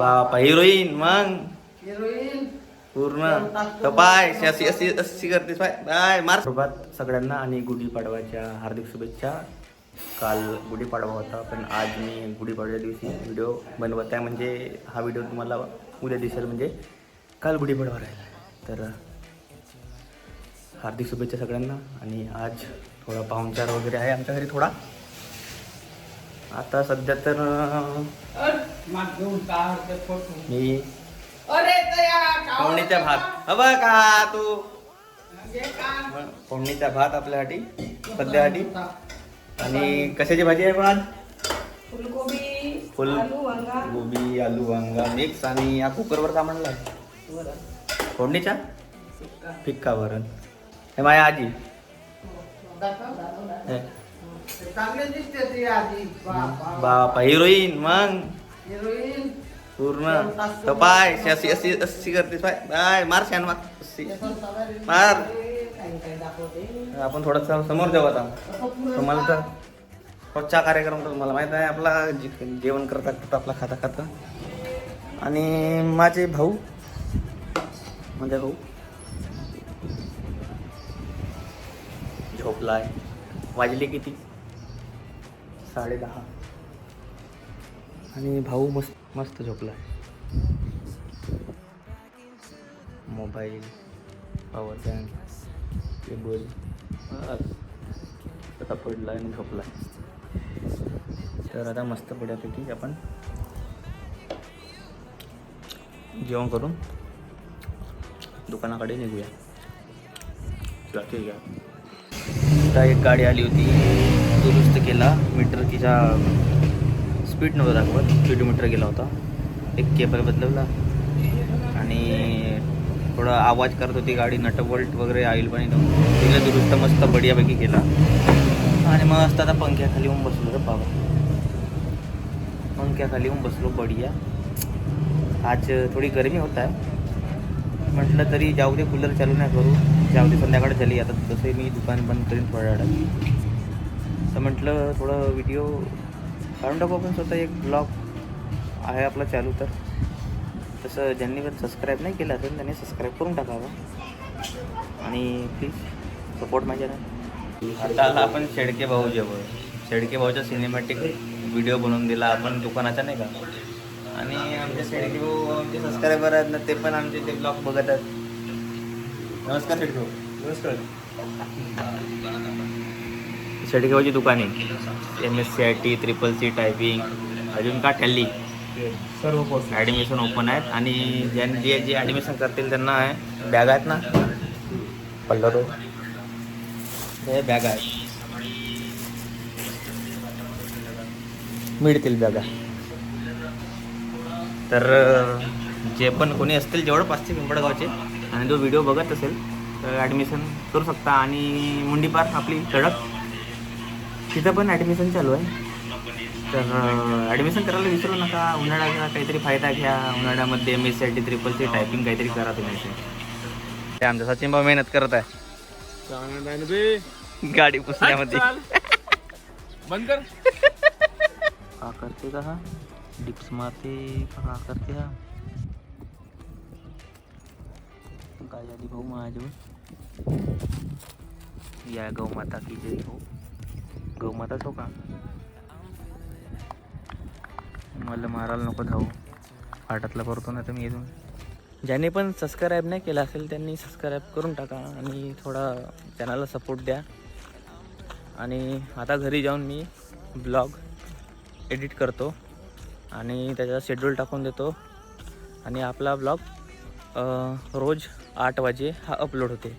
बापा हिरोईन मग हिरोईन पूर्ण पाय अशी अशी अशी करतेस पाय बाय मार सोबत सगळ्यांना आणि गुढीपाडवाच्या हार्दिक शुभेच्छा काल गुढीपाडवा होता पण आज मी गुढीपाडव्या दिवशी व्हिडिओ बनवत आहे म्हणजे हा व्हिडिओ तुम्हाला उद्या दिसेल म्हणजे काल गुढीपाडवा राहिला आहे. तर हार्दिक शुभेच्छा सगळ्यांना आणि आज थोडा पाहुणचार वगैरे आहे आमच्या घरी थोडा आता सध्या तर माग घेऊन काढते फोटो. मी अरे तया फोडणीचा भात. हवा का तू. फोडणीचा भात आपल्यासाठी सध्यासाठी. आणि कशाची भाजी आहे पण? फुलकोबी फुल आलू वांगा. गोबी आलू वांगा मिक्स. आणि या कुकरवर का म्हणला फोडणीचा फिक्का. वरण. हे माझ्या आजी. हे. बापा हिरोईन मग. पूर्ण तर पाय अशी अशी पाय बाय मार छान मार अशी. मार आपण थोडंसं समोर जाऊ आता तुम्हाला तर रोजचा कार्यक्रम तर तुम्हाला माहीत आहे आपला जेवण करता करता आपला खाता खाता आणि माझे भाऊ माझे भाऊ झोपलाय वाजले किती साडे दहा आणि भाऊ मस्त मस्त झोपलाय. मोबाईल पॉवर बँक केबल तसा पडला आणि झोपला तर आता मस्त पड्यापैकी आपण जेवण करून दुकानाकडे निघूया. ठीक आहे. आता एक गाडी आली होती. दुरुस्त केला. मीटर तिचा स्पीड नव्हता दाखवत. स्पीडोमीटर गेला होता. एक केबल बदलवला. आणि थोडा आवाज करत होती गाडी नटवल्ट वगैरे आईल पण नव्हतं तिला दुरुस्त मस्त बढियापैकी केला. आणि मग मस्त आता पंख्याखाली येऊन बसलो रे बाबा. पंख्याखाली येऊन बसलो बढिया. आज थोडी गरमी होत आहे. म्हटलं तरी जाऊ दे कूलर चालू नाही करू. जाऊ दे संध्याकाळी झाली आता तसे मी दुकान बंद करीन थोड्या वेळात. तर म्हटलं थोडं व्हिडिओ काढून टाकू आपण स्वतः एक ब्लॉग आहे आपला चालू तर. तसं ज्यांनी पण सबस्क्राईब नाही केलं असेल त्यांनी सबस्क्राईब करून टाकावं. आणि प्लीज सपोर्ट माझ्या आता आला आपण शेडके भाऊ जवळ शेडके भाऊचा सिनेमॅटिक व्हिडिओ बनवून दिला आपण दुकानाचा नाही का? आणि आमचे शेडके भाऊ आमचे सबस्क्रायबर आहेत ना ते पण आमचे ते ब्लॉग बघत आहेत. नमस्कार शेडके भाऊ. नमस्कार. भाऊची दुकान. M S C I T triple C typing अजून का ठल्ली सर्व पोस्ट ॲडमिशन ओपन आहेत आणि ज्यांनी जे जे ॲडमिशन करतील त्यांना आहे बॅग आहेत ना? पल्लर. हे बॅग आहेत. मिळतील बॅगा तर जे पण कोणी असतील जवळपासचे पिंपळगावचे आणि जो व्हिडिओ बघत असेल तर ॲडमिशन करू शकता. आणि मुंडीपार आपली सडक तिथं पण ॲडमिशन चालू आहे. तर ॲडमिशन करायला विसरू नका. उन्हाळ्याचा काहीतरी फायदा घ्या. उन्हाळ्यामध्ये M S C I T triple C typing काहीतरी करा तुम्ही ते आमचा सचिन भाऊ मेहनत करत आहे. गाडी पुसण्यामध्ये. बंद कर. का करते का हा? डिप्स मारते. का करते हा? काय आली भाऊ माझ्याजवळ या गौमाता की जय हो. गौमाता हो का? मला मारायला नको धावू. फाटातला करतो ना तर मी इथून. ज्याने पण सबस्क्राईब नाही केला असेल त्यांनी सबस्क्राईब करून टाका आणि थोडा चॅनलला सपोर्ट द्या. आणि आता घरी जाऊन मी ब्लॉग एडिट करतो आणि त्याचा शेड्यूल टाकून देतो. आणि आपला ब्लॉग रोज आठ वाजे हा अपलोड होते.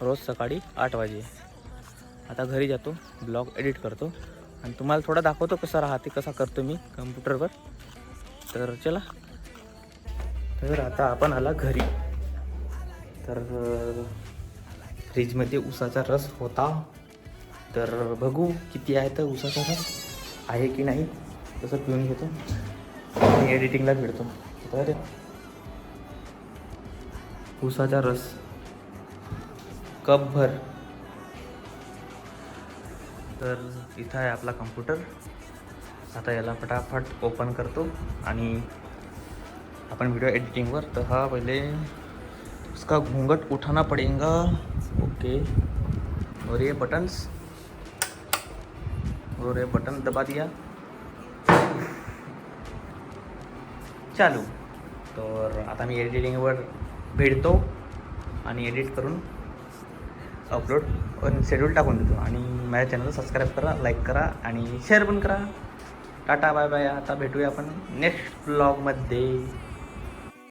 रोज सकाळी आठ वाजे. आता घरी जातो ब्लॉग एडिट करतो. आणि तुम्हाला थोडा दाखवतो कसा राहते कसा करतो मी कम्प्युटरवर. तर चला. तर आता आपण आला घरी. तर फ्रीजमध्ये उसाचा रस होता. तर बघू किती आहे तर उसाचा रस आहे की नाही तसं पिऊन घेतो. आणि एडिटिंगला भेटतो. तर उसाचा रस. कपभर. तर इथं आहे आपला कम्प्युटर आता याला फटाफट ओपन करतो आणि अपन वीडियो एडिटिंगवर तर हा पहिले उसका घूंघट उठाना पड़ेगा. ओके और ये बटन्स और ये बटन दबा दिया. चालू. तर आता मी एडिटिंगवर भेटतो आणि एडिट करून अपलोड शेड्यूल टाकून देतो. आणि माझ्या चॅनलला सबस्क्राईब करा लाईक करा आणि शेअर पण करा. टाटा बाय बाय आता भेटूया आपण नेक्स्ट ब्लॉगमध्ये